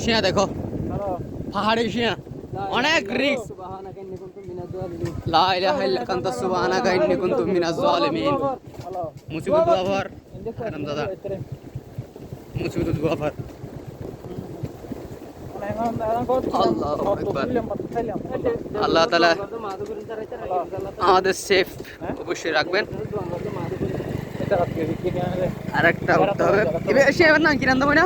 শিয়া দেখো। পাহাড়ি শিয়া। অনেক রিস্ক লা ইলাহা ইল্লা আনতা সুবহানাকা ইন্নী কুনতু মিনাজ জালিমিন মুসিবত দুয়াফার আরাম দাদা। মুসিবত দুয়াফার আল্লাহ তাআলা আমাদের সেফ অবশ্যই রাখবেন। আরেকটা উঠতে হবে সে এবার নাম কিরান দেবো না?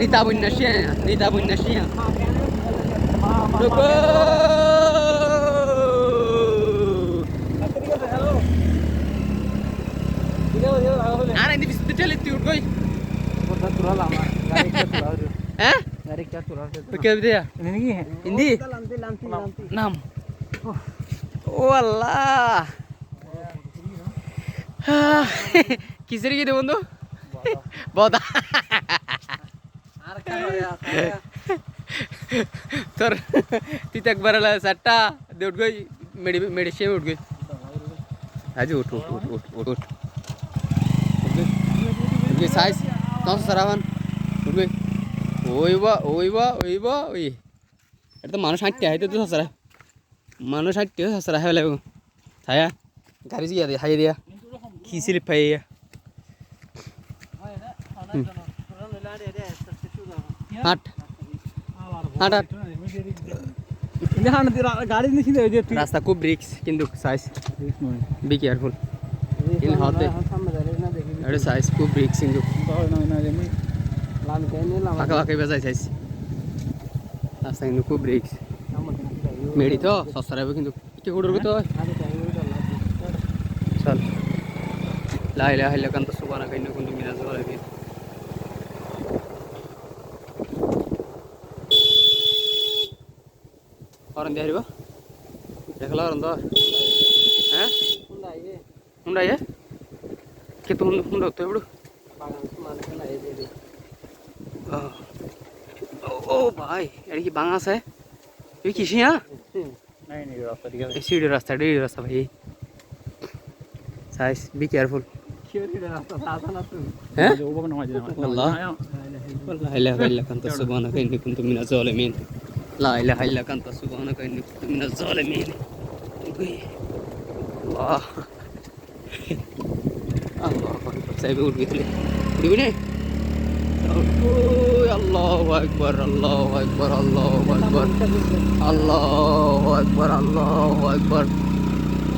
রীতা বন্যা সে রীতা বন্যা সে। আরে নি বিস্তি চলে তুই উঠ কই? হ্যাঁ? কথা তোরা লামা গাড়ি কে নাম। ও আল্লাহ! কিসের কি রে বন্ধু বদা তোর তুই তো একবার চারটা উঠ গই মেডি মেডিসিন উঠ গই আজ উঠ উঠ উঠ উঠ উঠ উঠ সাইজ কম সারাবান উঠ গই ওই বা ওই বা ওই বা ওই এটা তো মানুষ হাঁটতে হাইতে তো সসরা মানুষ হাঁটতে সসরা হয়ে লাগবে ছায়া গাড়ি দিয়ে হাই দিয়া কি স্লিপ পাই হাট হাট হাট গাড়ি নিছি রাস্তা খুব রিক্স কিন্তু সাইজ বি কেয়ারফুল ইন হাতে এটা সাইজ খুব রিক্স কিন্তু ফাঁকা ফাঁকা বেজাই সাইজ রাস্তা কিন্তু খুব রিক্স মেডি তো সস্তা হবে কিন্তু একটু কুড়ুর তো চল লাইলা হাইলা কান্তা সুবানা কাইনা কুন্ডু মিনাজ ওয়ালা বিন orang dia riba dekhala orang dah eh hundai ye hundai ye kitu hundu hundu hotte bidu ও ভাই এটা কি বাঙা আছে তুই কি শিয়া এই সিঁড়ি রাস্তা রাস্তা ভাই সাইজ বি কেয়ারফুল হ্যাঁ Allah لا إله إلا أنت سبحانك إني كنت من الظالمين لا إله إلا أنت سبحانك إني كنت من الظالمين الله الله أكبر saya udah gitu di mana Allahu Akbar Allahu Akbar Allahu Akbar Allahu Akbar Allahu Akbar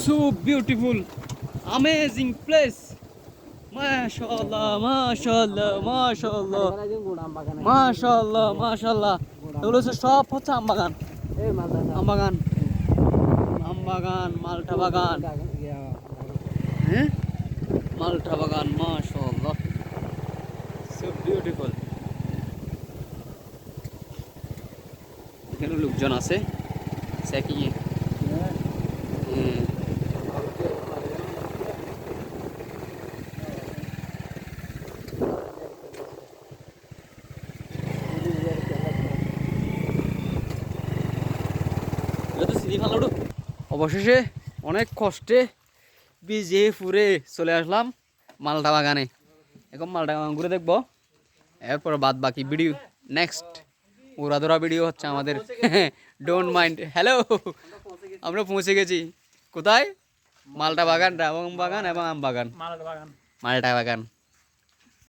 so beautiful amazing place সব হচ্ছে আম বাগান। আম বাগান। বাগান বাগান। হ্যাঁ? বিউটিফুল এখানে লোকজন আছে হ্যাঁ অবশেষে অনেক কষ্টে বিজে ফুরে চলে আসলাম মালটা বাগানে। এখন মালটা বাগান ঘুরে দেখব। এরপর বাদ বাকি ভিডিও নেক্সট উড়াধরা ভিডিও হচ্ছে আমাদের। ডোন্ট মাইন্ড হ্যালো আমরা পৌঁছে গেছি। কোথায়? মালটা বাগান রাবং বাগান এবং আম বাগান। মালটা বাগান।